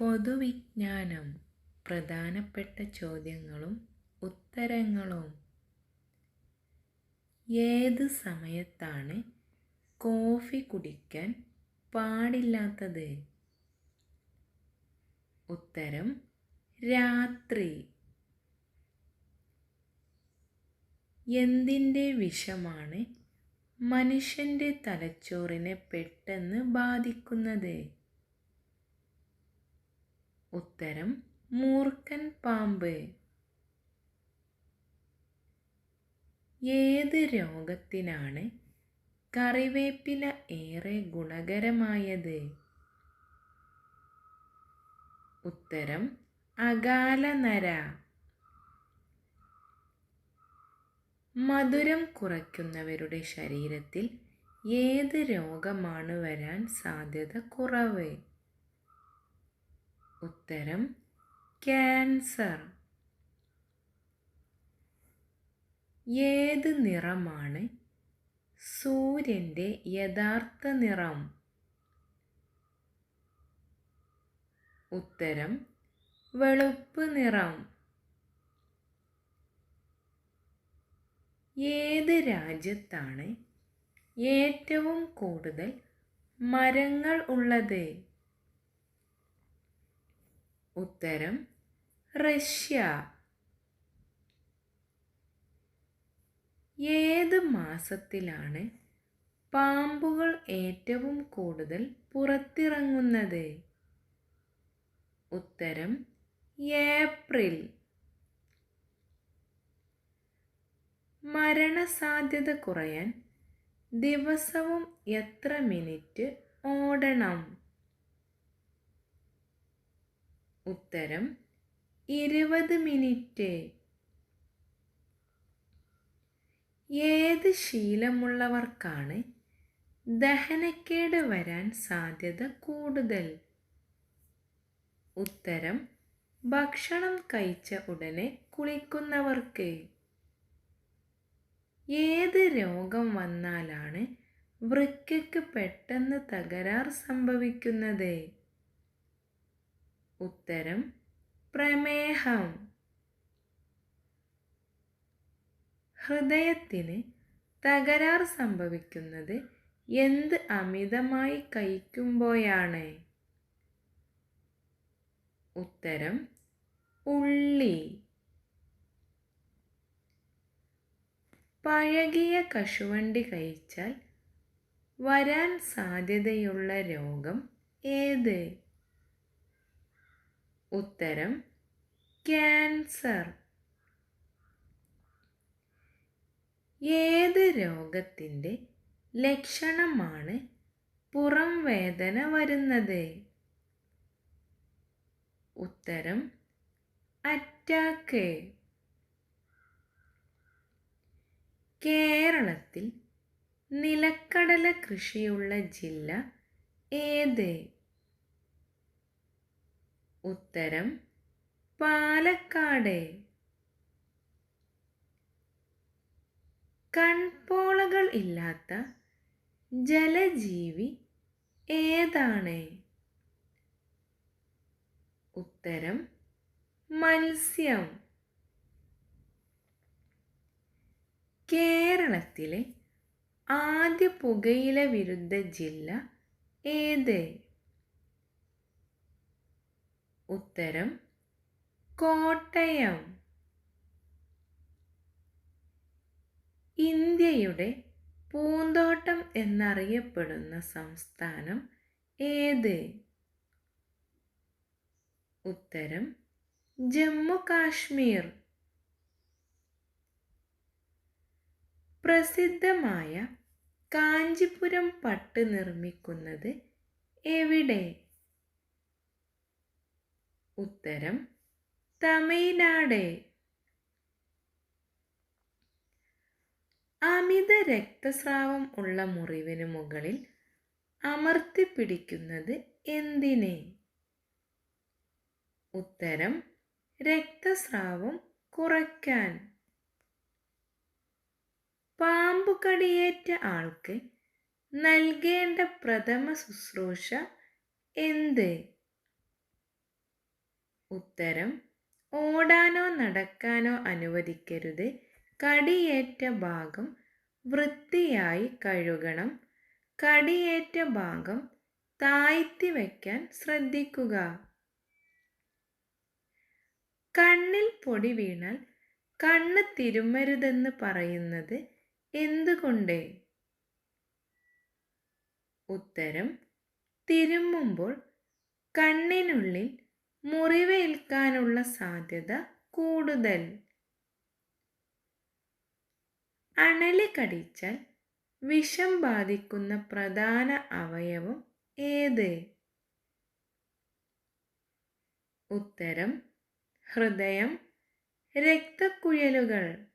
പൊതുവിജ്ഞാനം പ്രധാനപ്പെട്ട ചോദ്യങ്ങളും ഉത്തരങ്ങളും. ഏത് സമയത്താണ് കോഫി കുടിക്കാൻ പാടില്ലാത്തത്? ഉത്തരം രാത്രി. എന്തിന്റെ വിഷമാണ് മനുഷ്യന്റെ തലച്ചോറിനെ പെട്ടെന്ന് ബാധിക്കുന്നത്? ഉത്തരം മൂർഖൻ പാമ്പ്. ഏത് രോഗത്തിനാണ് കറിവേപ്പില ഏറെ ഗുണകരമായത്? ഉത്തരം അകാലനര മധുരം കുറയ്ക്കുന്നവരുടെ ശരീരത്തിൽ ഏത് രോഗമാണ് വരാൻ സാധ്യത കുറവ്? ഉത്തരം ക്യാൻസർ. ഏത് നിറമാണ് സൂര്യന്റെ യഥാർത്ഥ നിറം? ഉത്തരം വെളുപ്പ് നിറം. ഏത് രാജ്യത്താണ് ഏറ്റവും കൂടുതൽ മരങ്ങൾ ഉള്ളത്? ഉത്തരം റഷ്യ. ഏത് മാസത്തിലാണ് പാമ്പുകൾ ഏറ്റവും കൂടുതൽ പുറത്തിറങ്ങുന്നത്? ഉത്തരം ഏപ്രിൽ. മരണസാധ്യത കുറയാൻ ദിവസവും എത്ര മിനിറ്റ് ഓടണം? ഉത്തരം ഇരുപത് മിനിറ്റ്. ഏത് ശീലമുള്ളവർക്കാണ് ദഹനക്കേട് വരാൻ സാധ്യത കൂടുതൽ? ഉത്തരം ഭക്ഷണം കഴിച്ച ഉടനെ കുളിക്കുന്നവർക്ക്. ഏത് രോഗം വന്നാലാണ് വൃക്കയ്ക്ക് പെട്ടെന്ന് തകരാർ സംഭവിക്കുന്നത്? ഉത്തരം പ്രമേഹം. ഹൃദയത്തിന് തകരാർ സംഭവിക്കുന്നത് എന്ത് അമിതമായി കഴിക്കുമ്പോഴാണ്? ഉത്തരം ഉള്ളി. പഴകിയ കശുവണ്ടി കഴിച്ചാൽ വരാൻ സാധ്യതയുള്ള രോഗം ഏത്? ഉത്തരം ക്യാൻസർ. ഏത് രോഗത്തിന്റെ ലക്ഷണമാണ് പുറം വേദന വരുന്നത്? ഉത്തരം അറ്റാക്ക്. കേരളത്തിൽ നിലക്കടല കൃഷിയുള്ള ജില്ല ഏത്? ഉത്തരം പാലക്കാട്. കൺപോളകൾ ഇല്ലാത്ത ജലജീവി ഏതാണ്? ഉത്തരം മത്സ്യം. കേരളത്തിലെ ആദ്യ പുകയില വിരുദ്ധ ജില്ല ഏത്? ഉത്തരം കോട്ടയം. ഇന്ത്യയുടെ പൂന്തോട്ടം എന്നറിയപ്പെടുന്ന സംസ്ഥാനം ഏത്? ഉത്തരം ജമ്മു കാശ്മീർ. പ്രസിദ്ധമായ കാഞ്ചിപുരം പട്ട് നിർമ്മിക്കുന്നത് എവിടെ? ഉത്തരം തമിഴ്നാട്. അമിത രക്തസ്രാവം ഉള്ള മുറിവിന് മുകളിൽ അമർത്തി പിടിക്കുന്നത് എന്തിനെ? ഉത്തരം രക്തസ്രാവം കുറയ്ക്കാൻ. പാമ്പ് കടിയേറ്റ ആൾക്ക് നൽകേണ്ട പ്രഥമ ശുശ്രൂഷ എന്ത്? ഉത്തരം ഓടാനോ നടക്കാനോ അനുവദിക്കരുത്. കടിയേറ്റ ഭാഗം വൃത്തിയായി കഴുകണം. കടിയേറ്റ ഭാഗം താഴ്ത്തി വയ്ക്കാൻ ശ്രദ്ധിക്കുക. കണ്ണിൽ പൊടി വീണാൽ കണ്ണ് തിരുമരുതെന്ന് പറയുന്നത് എന്തുകൊണ്ട്? ഉത്തരം തിരുമ്മുമ്പോൾ കണ്ണിനുള്ളിൽ മുറിവേൽക്കാനുള്ള സാധ്യത കൂടുതൽ. അണലി കടിച്ചാൽ വിഷം ബാധിക്കുന്ന പ്രധാന അവയവം ഏത്? ഉത്തരം ഹൃദയം രക്തക്കുഴലുകൾ.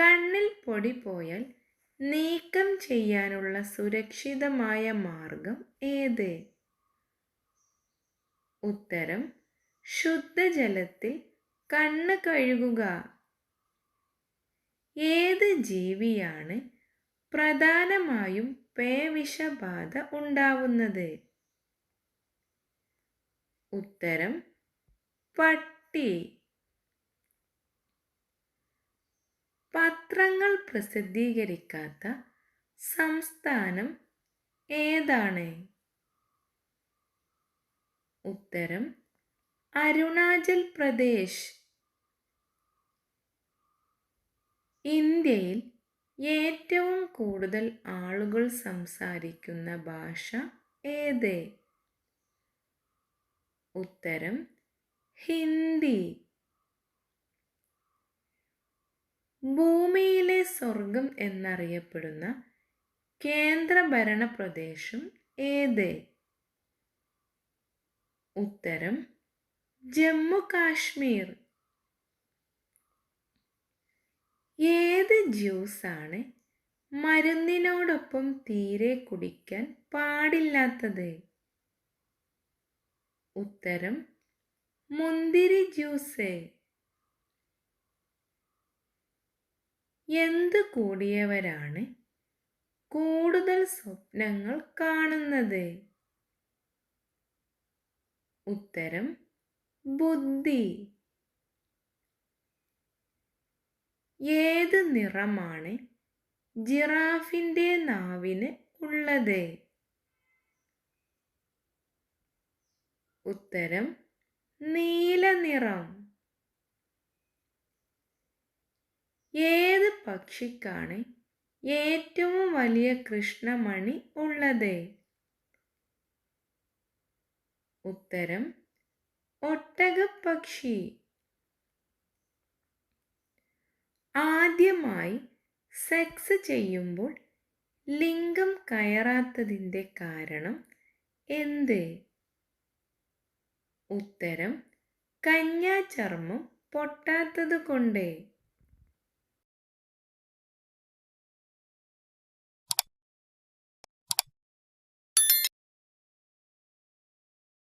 കണ്ണിൽ പൊടി പോയാൽ നീക്കം ചെയ്യാനുള്ള സുരക്ഷിതമായ മാർഗം ഏത്? ഉത്തരം ശുദ്ധജലത്തിൽ കണ്ണ് കഴുകുക. ഏത് ജീവിയാണ് പ്രധാനമായും പേവിഷബാധ ഉണ്ടാവുന്നത്? ഉത്തരം പട്ടി. പത്രങ്ങൾ പ്രസിദ്ധീകരിക്കാത്ത സംസ്ഥാനം ഏതാണ്? ഉത്തരം അരുണാചൽ പ്രദേശ്. ഇന്ത്യയിൽ ഏറ്റവും കൂടുതൽ ആളുകൾ സംസാരിക്കുന്ന ഭാഷ ഏത്? ഉത്തരം ഹിന്ദി. ഭൂമിയിലെ സ്വർഗം എന്നറിയപ്പെടുന്ന കേന്ദ്രഭരണ പ്രദേശം ഏത്? ഉത്തരം ജമ്മു കാശ്മീർ. ഏത് ജ്യൂസാണ് മരുന്നിനോടൊപ്പം തീരെ കുടിക്കാൻ പാടില്ലാത്തത്? ഉത്തരം മുന്തിരി ജ്യൂസ്. എന്ത് കൂടിയവരാണ് കൂടുതൽ സ്വപ്നങ്ങൾ കാണുന്നത്? ഉത്തരം ബുദ്ധി. ഏത് നിറമാണ് ജിറാഫിന്റെ നാവിന് ഉള്ളത്? ഉത്തരം നീല നിറം ഏത് പക്ഷിക്കാണ് ഏറ്റവും വലിയ കൃഷ്ണമണി ഉള്ളത്? ഉത്തരം ഒട്ടകപ്പക്ഷി. ആദ്യമായി സെക്സ് ചെയ്യുമ്പോൾ ലിംഗം കയറാത്തതിന്റെ കാരണം എന്ത്? ഉത്തരം കന്യാചർമ്മം പൊട്ടാത്തത് കൊണ്ട്